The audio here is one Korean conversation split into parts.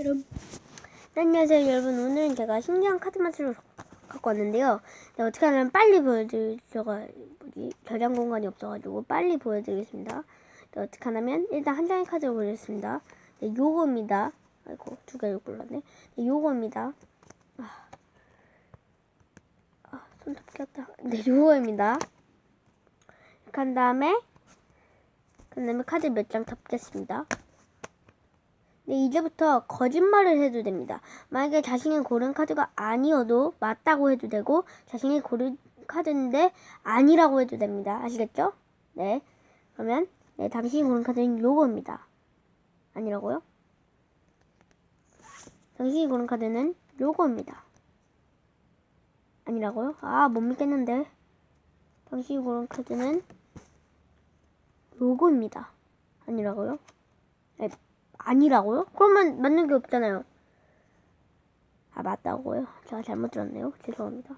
여러분. 네, 안녕하세요 여러분. 오늘은 제가 신기한 카드 마술을 갖고 왔는데요. 네, 어떻게 하면 빨리 보여드릴 수가 뭐지? 저장 공간이 없어가지고 빨리 보여드리겠습니다. 네, 어떻게 하냐면 일단 한 장의 카드를 보여드렸습니다. 네, 요거입니다. 아이고 두 개를 골랐네. 네, 요거입니다. 아, 아 손톱 꼈다. 네 요거입니다. 이렇게 한 다음에 그 다음에 카드 몇 장 덮겠습니다 네, 이제부터 거짓말을 해도 됩니다. 만약에 자신이 고른 카드가 아니어도 맞다고 해도 되고 자신이 고른 카드인데 아니라고 해도 됩니다. 아시겠죠? 네. 그러면 네, 당신이 고른 카드는 요거입니다. 아니라고요? 당신이 고른 카드는 요거입니다. 아니라고요? 아, 못 믿겠는데. 당신이 고른 카드는 요거입니다. 아니라고요? 네. 아니라고요? 그러면 맞는 게 없잖아요. 아, 맞다고요? 제가 잘못 들었네요. 죄송합니다.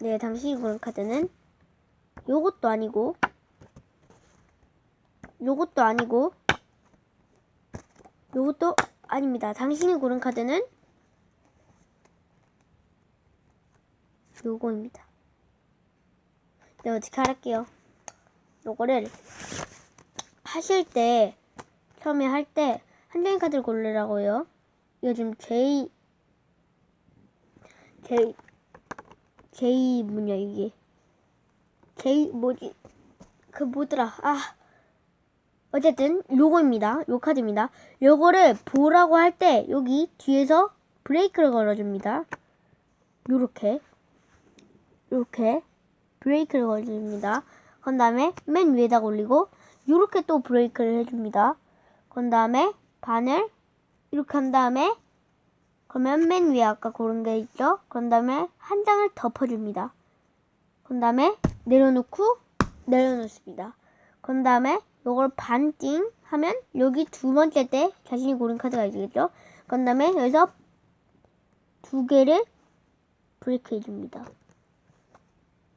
네, 당신이 고른 카드는 요것도 아니고, 요것도 아니고, 요것도 아닙니다. 당신이 고른 카드는 요거입니다. 네, 어떻게 할게요? 요거를 하실 때 처음에 할 때한 장의 카드를 고르라고요. 요즘 J J J 뭐냐 이게 J 뭐지 그 뭐더라 아 어쨌든 요거입니다. 요 카드입니다. 요거를 보라고 할 때 여기 뒤에서 브레이크를 걸어줍니다. 요렇게 요렇게 브레이크를 걸어줍니다. 그 다음에 맨 위에다 올리고 요렇게 또 브레이크를 해줍니다. 그 다음에 바늘 이렇게 한 다음에 그러면 맨 위에 아까 고른 게 있죠? 그런 다음에 한 장을 덮어줍니다. 그 다음에 내려놓고 내려놓습니다. 그 다음에 이걸 반띵 하면 여기 두 번째 때 자신이 고른 카드가 있겠죠? 그 다음에 여기서 두 개를 브레이크 해줍니다.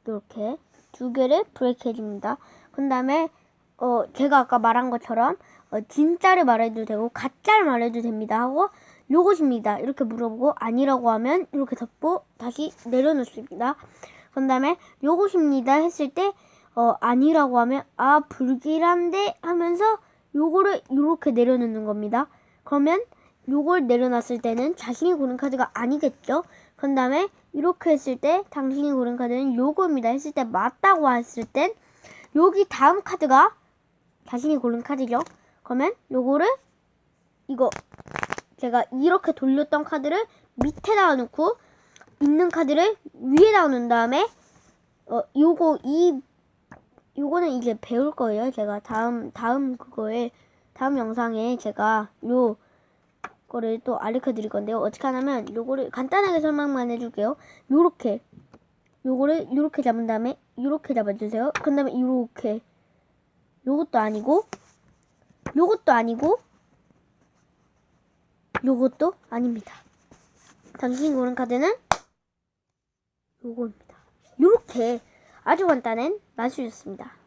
이렇게 두 개를 브레이크 해줍니다. 그 다음에 어 제가 아까 말한 것처럼 어, 진짜를 말해도 되고 가짜를 말해도 됩니다 하고 요것입니다. 이렇게 물어보고 아니라고 하면 이렇게 덮고 다시 내려놓습니다. 그 다음에 요것입니다 했을 때 어, 아니라고 하면 아 불길한데 하면서 요거를 이렇게 내려놓는 겁니다. 그러면 요걸 내려놨을 때는 자신이 고른 카드가 아니겠죠? 그 다음에 이렇게 했을 때 당신이 고른 카드는 요거입니다 했을 때 맞다고 했을 땐 여기 다음 카드가 자신이 고른 카드죠 그러면 요거를 이거 제가 이렇게 돌렸던 카드를 밑에다가 놓고 있는 카드를 위에다가 놓은 다음에 어 요거 이 요거는 이제 배울 거예요. 제가 다음 다음 그거에 다음 영상에 제가 요 거를 또 알려 드릴 건데요. 어떻게 하냐면 요거를 간단하게 설명만 해 줄게요. 요렇게 요거를 요렇게 잡은 다음에 요렇게 잡아 주세요. 그 다음에 요렇게 요것도 아니고 요것도 아니고 요것도 아닙니다. 당신이 고른 카드는 요거입니다. 요렇게 아주 간단한 마술이었습니다.